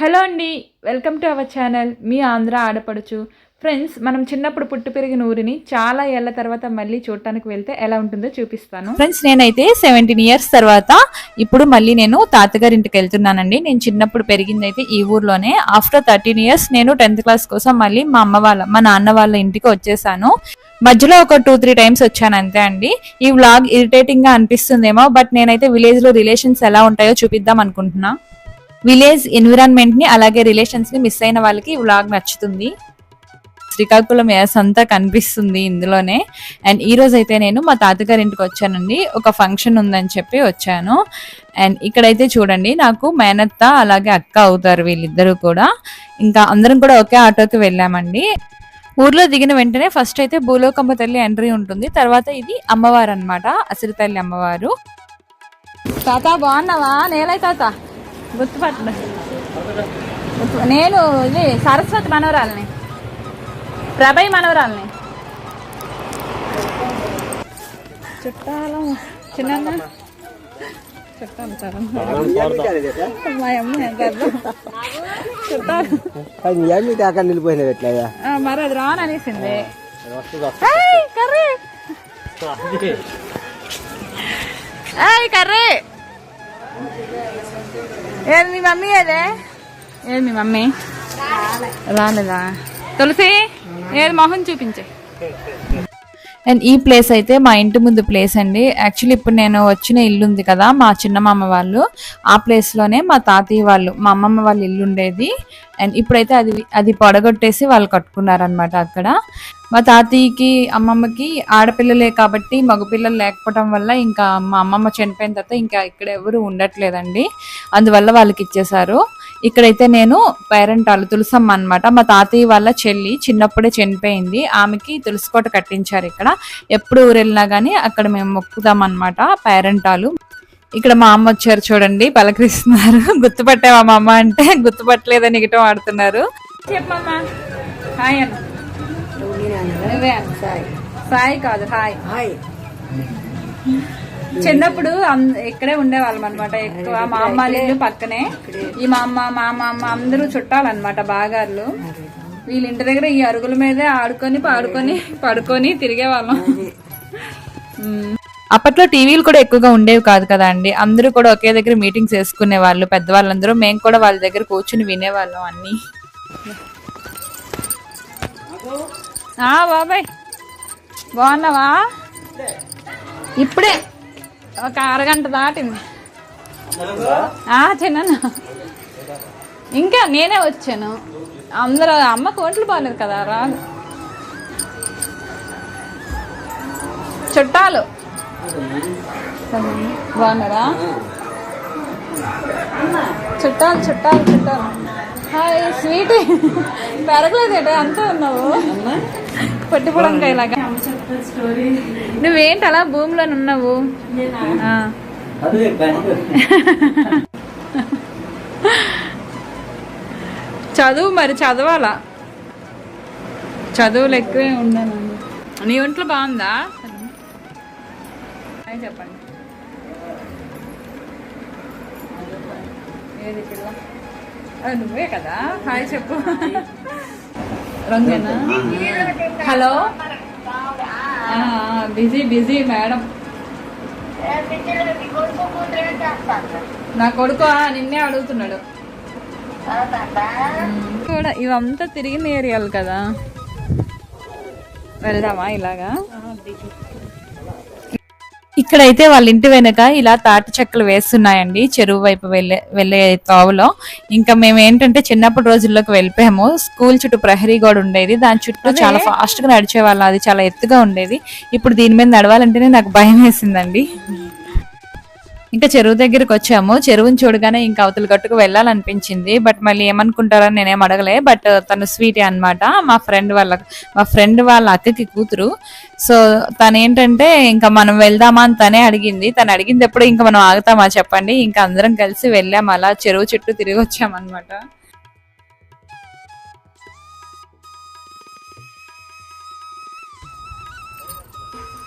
Hello అండి welcome to our channel. మీ ఆంధ్ర ఆడపడుచు. ఫ్రెండ్స్ మనం చిన్నప్పుడు పుట్టి పెరిగిన ఊరిని చాలా ఏళ్ళ తర్వాత మళ్ళీ చూడటానికి వెళ్తే ఎలా ఉంటుందో చూపిస్తాను. ఫ్రెండ్స్ నేనైతే సెవెంటీన్ ఇయర్స్ తర్వాత ఇప్పుడు మళ్ళీ నేను తాతగారి ఇంటికి వెళ్తున్నానండి. నేను చిన్నప్పుడు పెరిగింది అయితే ఈ ఊర్లోనే. ఆఫ్టర్ థర్టీన్ ఇయర్స్ నేను టెన్త్ క్లాస్ కోసం మళ్ళీ మా అమ్మ వాళ్ళ మా నాన్న వాళ్ళ ఇంటికి వచ్చేసాను. మధ్యలో ఒక టూ త్రీ టైమ్స్ వచ్చాను అంతే అండి. ఈ వ్లాగ్ ఇరిటేటింగ్గా అనిపిస్తుందేమో బట్ నేనైతే విలేజ్లో రిలేషన్స్ ఎలా ఉంటాయో చూపిద్దాం అనుకుంటున్నా. విలేజ్ ఎన్విరాన్మెంట్ని అలాగే రిలేషన్స్ని మిస్ అయిన వాళ్ళకి ఈ వ్లాగ్ నచ్చుతుంది. శ్రీకాకుళం ఎస్ అంతా కనిపిస్తుంది ఇందులోనే. అండ్ ఈ రోజు అయితే నేను మా తాతగారి ఇంటికి వచ్చానండి. ఒక ఫంక్షన్ ఉందని చెప్పి వచ్చాను. అండ్ ఇక్కడైతే చూడండి నాకు మేనత్త అలాగే అక్క అవుతారు వీళ్ళిద్దరూ కూడా. ఇంకా అందరం కూడా ఒకే ఆటోకి వెళ్ళామండి. ఊర్లో దిగిన వెంటనే ఫస్ట్ అయితే భూలోకమ్మ తల్లి ఎంట్రీ ఉంటుంది. తర్వాత ఇది అమ్మవారు అనమాట అసిరి తల్లి అమ్మవారు. తాత బాగున్నావా? నేలై తాత. గుర్తుపట్ల నేను ఇది సరస్వతి మనవరాలని. ప్రభై మనవరాలని. చుట్టాలం చిన్న చుట్టాలు చాలా మా అమ్మ ఎంత చుట్టాలు. అది ఏమి అక్కడ నిలిపోయినది ఎట్లా ఆ, మరి అది రాను అనేసింది. కర్రీ. కర్రీ. ఏది మీ మమ్మీ ఏదే ఏది మీ మమ్మీ రాలేదా తులసి ఏది మొహం చూపించే అండ్ ఈ ప్లేస్ అయితే మా ఇంటి ముందు ప్లేస్ అండి. యాక్చువల్లీ ఇప్పుడు నేను వచ్చిన ఇల్లు ఉంది కదా మా చిన్నమామ వాళ్ళు. ఆ ప్లేస్లోనే మా తాతయ్య వాళ్ళు మా అమ్మమ్మ వాళ్ళ ఇల్లు ఉండేది. అండ్ ఇప్పుడైతే అది అది పొడగొట్టేసి వాళ్ళు కట్టుకున్నారనమాట అక్కడ. మా తాతయ్యకి అమ్మమ్మకి ఆడపిల్లలే కాబట్టి మగపిల్లలు లేకపోవడం వల్ల ఇంకా మా అమ్మమ్మ చనిపోయిన తర్వాత ఇంకా ఇక్కడ ఎవరు ఉండట్లేదండి. అందువల్ల వాళ్ళకి ఇచ్చేశారు. ఇక్కడైతే నేను పేరెంటాలు తులసమ్మ అన్నమాట. మా తాతయ్య వాళ్ళ చెల్లి చిన్నప్పుడే చనిపోయింది. ఆమెకి తులసికోట కట్టించారు ఇక్కడ. ఎప్పుడు ఊరు వెళ్ళినా కానీ అక్కడ మేము మొక్కుతాం అనమాట పేరెంటాలు ఇక్కడ మా అమ్మ వచ్చారు చూడండి పలకరిస్తున్నారు. గుర్తుపట్టావా మా అమ్మ అంటే? గుర్తుపట్టలేదని ఇగటం ఆడుతున్నారు. చెప్పమ్మా హాయ్ అన్న. నువ్వే అన్న. సాయి. కాదు హాయ్. చిన్నప్పుడు అం- ఇక్కడే ఉండేవాళ్ళం అనమాట ఎక్కువ మా అమ్మ ఇల్లు పక్కనే. ఈ మా అమ్మ మా అమ్మ అందరూ చుట్టాలన్నమాట బాగారు వీళ్ళ ఇంటి దగ్గర ఈ అరుగుల మీదే ఆడుకొని పాడుకొని పడుకొని తిరిగేవాళ్ళం. అప్పట్లో టీవీలు కూడా ఎక్కువగా ఉండేవి కాదు కదా అండి. అందరూ కూడా ఒకే దగ్గర మీటింగ్స్ వేసుకునే వాళ్ళు పెద్దవాళ్ళందరూ. మేము కూడా వాళ్ళ దగ్గర కూర్చుని వినేవాళ్ళం అన్ని. ఆ బాబాయ్. బాగున్నావా? ఇప్పుడే. ఒక అరగంట దాటింది. ఆ చిన్న ఇంకా నేనే వచ్చాను. అందరూ అమ్మకు ఒంట్లు బాగాలేదు కదా రాదు చుట్టాలు. బాగున్నారా? చుట్టాలు చుట్టాలు చుట్టాలు. Hi sweet. పెరగలేదేట అంతా ఉన్నావు. పట్టిపోవడం ఇలాగా నువ్వేంటి అలా భూమిలో ఉన్నావు. చదువు మరి చదవాలా? చదువులు ఎక్కువే ఉన్నాను నీ ఒంట్లో బాగుందా? హాయ్ చెప్పండి. ఏది పిల్ల? నువ్వే కదా? హాయ్ చెప్పు. రంగేనా? హలో? Busy busy madam. నా కొడుకు నిన్నే అడుగుతున్నాడు. కూడా ఇవంతా తిరిగిన ఏరియాలు కదా. వెళ్దామా ఇలాగా? ఇక్కడైతే వాళ్ళ ఇంటి వెనక ఇలా తాటి చెక్కలు వేస్తున్నాయండి. చెరువు వైపు వెళ్ళే వెళ్ళే తోవలో. ఇంకా మేము ఏంటంటే చిన్నప్పటి రోజుల్లోకి వెళ్ళిపోయాము. స్కూల్ చుట్టూ ప్రహరీ గోడ ఉండేది. దాని చుట్టూ చాలా ఫాస్ట్గా నడిచే వాళ్ళం అది చాలా ఎత్తుగా ఉండేది. ఇప్పుడు దీని మీద నడవాలంటేనే నాకు భయం వేసిందండి. ఇంకా చెరువు దగ్గరికి వచ్చాము. చెరువుని చూడగానే ఇంకా అవతల గట్టుకు వెళ్ళాలనిపించింది. బట్ మళ్ళీ ఏమనుకుంటారని నేనేం అడగలే. బట్ తను స్వీటే అన్నమాట. మా ఫ్రెండ్ వాళ్ళ మా ఫ్రెండ్ వాళ్ళ అక్కకి కూతురు. సో తను ఏంటంటే ఇంకా మనం వెళ్దామా అని తనే అడిగింది. తను అడిగింది ఎప్పుడు ఇంకా మనం ఆగుతామా చెప్పండి. ఇంకా అందరం కలిసి వెళ్ళాం. అలా చెరువు చుట్టూ తిరిగి వచ్చామన్నమాట.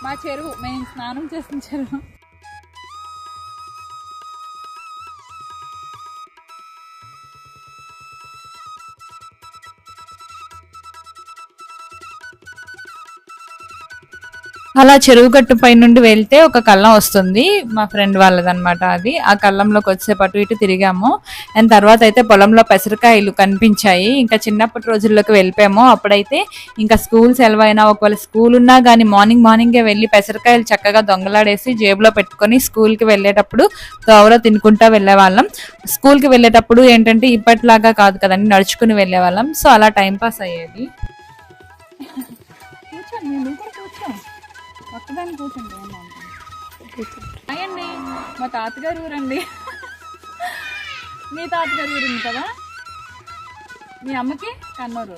మా చెరువు మేము స్నానం చేసిన చెరువు. అలా చెరువు గట్టు పై నుండి వెళ్తే ఒక కళ్ళం వస్తుంది మా ఫ్రెండ్ వాళ్ళదనమాట అది. ఆ కళ్ళంలోకి వచ్చేసేపు అటు ఇటు తిరిగాము. అండ్ తర్వాత అయితే పొలంలో పెసరకాయలు కనిపించాయి. ఇంకా చిన్నప్పటి రోజుల్లోకి వెళ్ళిపోయాము. అప్పుడైతే ఇంకా స్కూల్ సెలవు అయినా ఒకవేళ స్కూల్ ఉన్నా కానీ మార్నింగ్ మార్నింగే వెళ్ళి పెసరకాయలు చక్కగా దొంగలాడేసి జేబులో పెట్టుకొని స్కూల్కి వెళ్ళేటప్పుడు దోవలో తినుకుంటా వెళ్ళేవాళ్ళం. స్కూల్కి వెళ్ళేటప్పుడు ఏంటంటే ఇప్పటిలాగా కాదు కదండి నడుచుకుని వెళ్ళేవాళ్ళం. సో అలా టైంపాస్ అయ్యేది. ఒక్కదాన్ని కూర్చోండి అయ్యండి మా తాతగారు ఊరండి. మీ తాతగారు ఊరింది కదా? మీ అమ్మకి కన్నూరు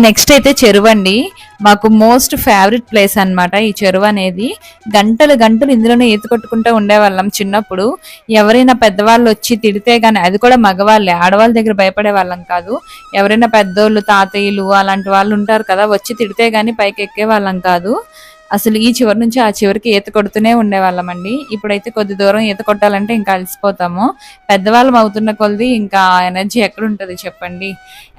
నెక్స్ట్ అయితే చెరువు అండి మాకు మోస్ట్ ఫేవరెట్ ప్లేస్ అన్నమాట ఈ చెరువు అనేది. గంటలు గంటలు ఇందులోనే ఈత కొట్టుకుంటూ ఉండేవాళ్ళం చిన్నప్పుడు. ఎవరైనా పెద్దవాళ్ళు వచ్చి తిడితే గానీ అది కూడా మగవాళ్ళే ఆడవాళ్ళ దగ్గర భయపడే వాళ్ళం కాదు. ఎవరైనా పెద్దోళ్ళు తాతయ్యలు అలాంటి వాళ్ళు ఉంటారు కదా వచ్చి తిడితే గానీ పైకి ఎక్కే వాళ్ళం కాదు. అసలు ఈ చివరి నుంచి ఆ చివరికి ఈత కొడుతూనే ఉండేవాళ్ళం అండి ఇప్పుడైతే కొద్ది దూరం ఈత కొట్టాలంటే ఇంకా అలసిపోతాము. పెద్దవాళ్ళం అవుతున్న కొలది ఇంకా ఎనర్జీ ఎక్కడ ఉంటుంది చెప్పండి.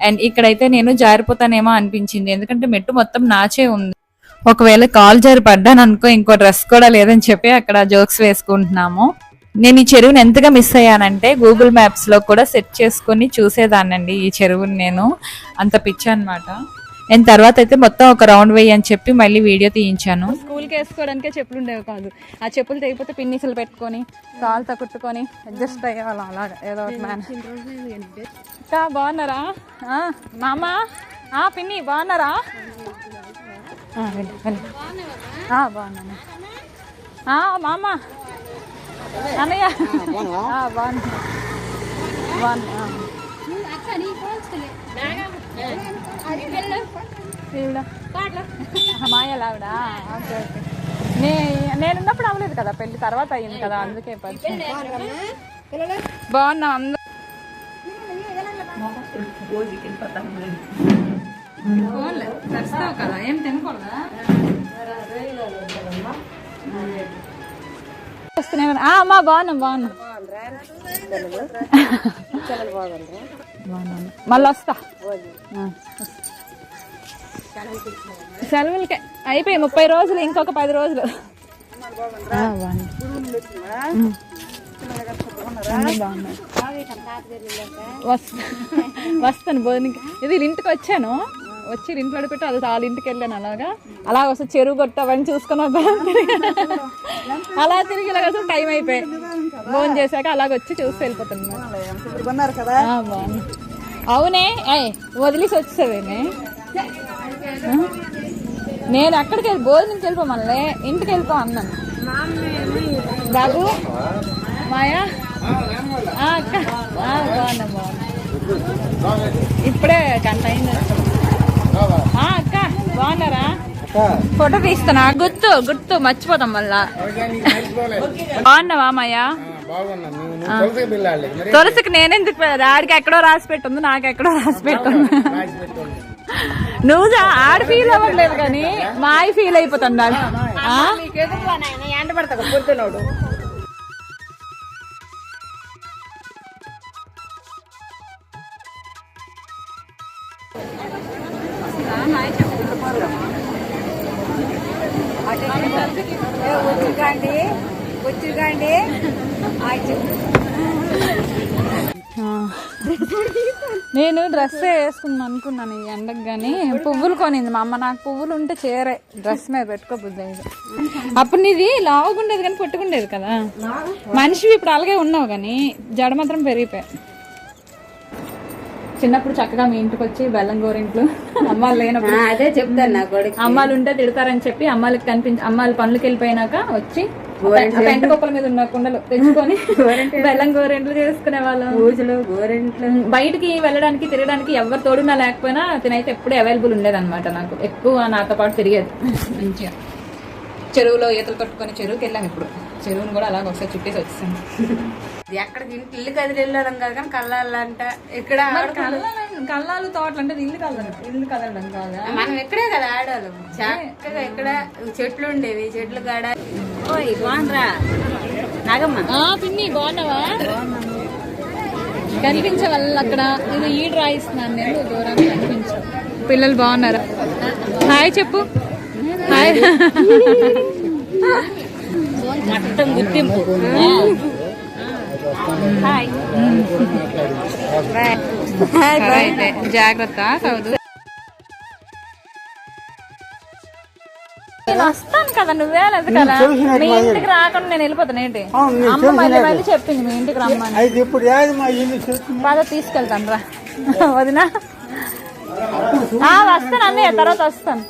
అండ్ ఇక్కడైతే నేను జారిపోతానేమో అనిపించింది. ఎందుకంటే మెట్టు మొత్తం నాచే ఉంది. ఒకవేళ కాల్ జారి పడ్డాను అనుకో ఇంకో డ్రెస్ కూడా లేదని చెప్పి అక్కడ జోక్స్ వేసుకుంటున్నాము. నేను ఈ చెరువుని ఎంతగా మిస్ అయ్యానంటే గూగుల్ మ్యాప్స్లో కూడా సెట్ చేసుకొని చూసేదాన్నండి ఈ చెరువుని నేను. అంత పిచ్చి అన్నమాట అండ్ తర్వాత అయితే మొత్తం ఒక రౌండ్ వేయి అని చెప్పి మళ్ళీ వీడియో తీయించాను. స్కూల్కి వేసుకోవడానికే చెప్పులు ఉండేవి కాదు. ఆ చెప్పులు తెగిపోతే పిన్నిసలు పెట్టుకొని కాలుతో కుట్టుకొని అడ్జస్ట్ అయ్యేవాళ్ళం అలాగా ఏదో ఒకటి మ్యాన్ బాగున్నారా? ఆ, మామ? ఆ, పిన్ని బాగున్నారా? ఆ, వెళ్ళు, వెళ్ళు. ఆ, బాగున్నాను. ఆ, మామ. అన్నయ్య. ఆ, బాగున్నా. బాగున్నా ఆ. Okay okay. నే నేనున్నప్పుడు అవ్వలేదు కదా పెళ్ళి తర్వాత అయ్యింది కదా అందుకే బాగున్నా బాగున్నాం అందరూ? కదా ఏం తినకూడదా? అమ్మా బాగున్నాం బాగున్నాం. బాగున్నాను మళ్ళీ వస్తా. సెలవులకే అయిపోయి ముప్పై రోజులు ఇంకొక పది రోజులు. వస్తాను భోజనంకి ఇది ఇంటికి వచ్చాను. వచ్చి ఇంట్లో పెట్టి అది వాళ్ళ ఇంటికి వెళ్ళాను అలాగా. అలా వస్తే చెరువు కొట్ట అవన్నీ చూసుకుని వద్దాం అలా తిరిగి ఇలాగ టైం అయిపోయి భోజనం చేశాక అలాగ వచ్చి చూసి వెళ్ళిపోతున్నాను కదా. అవునే వదిలేసి వచ్చేసావేమే ఆ? నేను ఎక్కడికి వెళ్ళి భోజనంకి వెళ్ళిపోమల్లే ఇంటికి వెళ్ళిపో అన్నాను. బాబు మాయా? అక్క. బాగున్నా బాగున్నా. ఇప్పుడే గంట అయింది. ఆ, అక్క బాగున్నారా? ఫోటో తీస్తున్నా. గుర్తు గుర్తు మర్చిపోతాం మళ్ళా. బాగున్నావా మాయా? తులసికి నేనెందుకు ఆడికి ఎక్కడో రాసి పెట్టుంది నాకు ఎక్కడో రాసి పెట్టుంది. నువ్వు జా- ఆడ ఫీల్ అవ్వట్లేదు కానీ మాయ ఫీల్ అయిపోతున్నాడు ఆ? ఎండ నేను డ్రెస్ వేసుకుందాం అనుకున్నాను ఈ ఎండకు కానీ పువ్వులు కొనింది మా అమ్మ. నాకు పువ్వులు ఉంటే చేరే. డ్రెస్ మీద పెట్టుకోబుద్ది. అప్పుడు నీది లావుగుండేది కానీ పుట్టుకుండేది కదా. మనిషివి ఇప్పుడు అలాగే ఉన్నావు కానీ జడ మాత్రం పెరిగిపోయాయి. చిన్నప్పుడు చక్కగా మీ ఇంటికి వచ్చి బెల్లం గోరింట్లు అమ్మాలు లేనప్పుడు అదే చెప్తాను నా అమ్మాలు ఉంటే తిడతారని చెప్పి అమ్మాలకి కనిపించి అమ్మాలు పనులకి వెళ్ళిపోయినాక వచ్చి పెంట కుప్పల మీద ఉన్న కుండలు తెచ్చుకొని. బెల్లం గోరెంట్లు చేసుకునే వాళ్ళం. పూజలు గోరెంట్లు. బయటికి వెళ్ళడానికి తిరగడానికి ఎవరు తోడున్నా లేకపోయినా తినైతే ఎప్పుడూ అవైలబుల్ ఉండేదన్నమాట నాకు. ఎక్కువ నాతో పాటు తిరిగేది. మంచిగా. చెరువులో ఈతలు కట్టుకొని చెరువుకి వెళ్ళాం ఇప్పుడు. చెరువును కూడా అలాగ ఒకసారి చుట్టేసి వచ్చేసాం ఎక్కడికి ఇంటి ఇల్లు కదిలి వెళ్ళడం కాదు కానీ కళ్ళాలంట. ఇక్కడ కళ్ళాలు కళ్ళాలు తోటలు అంటే ఇల్లు కదలడం ఇల్లు కదలడం కాదా? మనం ఇక్కడే కదా ఆడవాళ్ళం చక్కగా ఇక్కడ చెట్లు ఉండేవి చెట్లు కాడ. ఓయ్ బాగుండ్రా నాగమ్మ. ఆ పిన్ని బాగున్నావా? కనిపించే వాళ్ళు అక్కడ. ఇది ఈడు రాయిస్తున్నాను నేను దూరంగా కనిపించు పిల్లలు బాగున్నారా? హాయ్ చెప్పు. మొత్తం గుర్తింపు. అయితే జాగ్రత్త నేను వస్తాను కదా నువ్వే లేదు కదా మీ ఇంటికి రాకుండా నేను వెళ్ళిపోతాను ఏంటి? అమ్మ మళ్ళీ మళ్ళీ చెప్పింది మీ ఇంటికి రమ్మని. ఇప్పుడు ఏది మా ఇల్లు చెప్పు బాధ తీసుకెళ్తాను రా. వదినా. వస్తాను అన్నయ్య తర్వాత వస్తాను.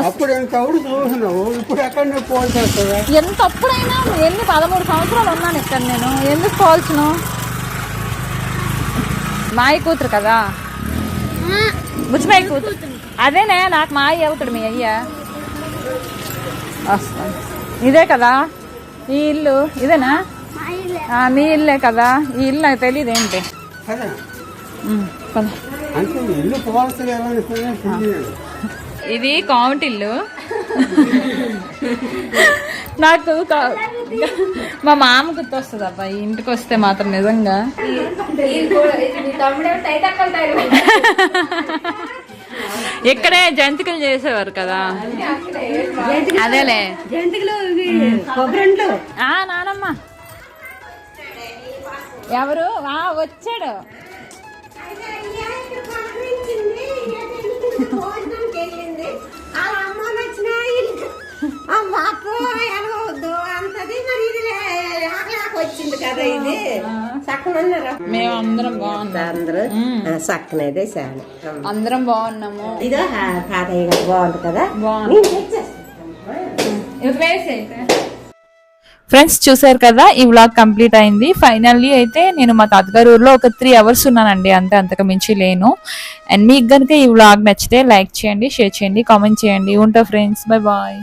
అప్పుడు ఎంత చూసినావు? ఇప్పుడు ఎక్కడ అప్పుడైనా ఎన్ని పదమూడు సంవత్సరాలు ఉన్నాను ఇక్కడ నేను. ఎందుకు పోల్చును మాయ కూతురు కదా? బుచ్చిమాయి కూతురు. అదేనే నాకు మాయ అవుతాడు మీ అయ్య. ఇదే కదా? ఈ ఇల్లు ఇదేనా? మీ ఇల్లే కదా? ఈ ఇల్లు నాకు తెలియదు ఏంటి? ఇల్లు ఇది కామెటిల్లు నాకు మా మామ గుర్తొస్తుంది అబ్బా ఈ ఇంటికి వస్తే మాత్రం నిజంగా. ఇక్కడే జంతికలు చేసేవారు కదా. అదేలే. నానమ్మ. ఎవరు? వచ్చాడు. వచ్చింది కదా ఇది. చక్కన మేము అందరం బాగున్నాం. అందరూ చక్కనైతే చాలా. అందరం బాగున్నాము. ఇదో తాతయ్య గారు బాగుంది కదా? బాగుంది. వేసి ఫ్రెండ్స్ చూసారు కదా ఈ వ్లాగ్ కంప్లీట్ అయింది. ఫైనల్లీ అయితే నేను మా తాతగారి ఊర్లో ఒక త్రీ అవర్స్ ఉన్నానండి. అంతే అంతకు మించి లేను. అండ్ మీకు కనుక ఈ వ్లాగ్ నచ్చితే లైక్ చేయండి షేర్ చేయండి కామెంట్ చేయండి. ఉంటా ఫ్రెండ్స్ బై బాయ్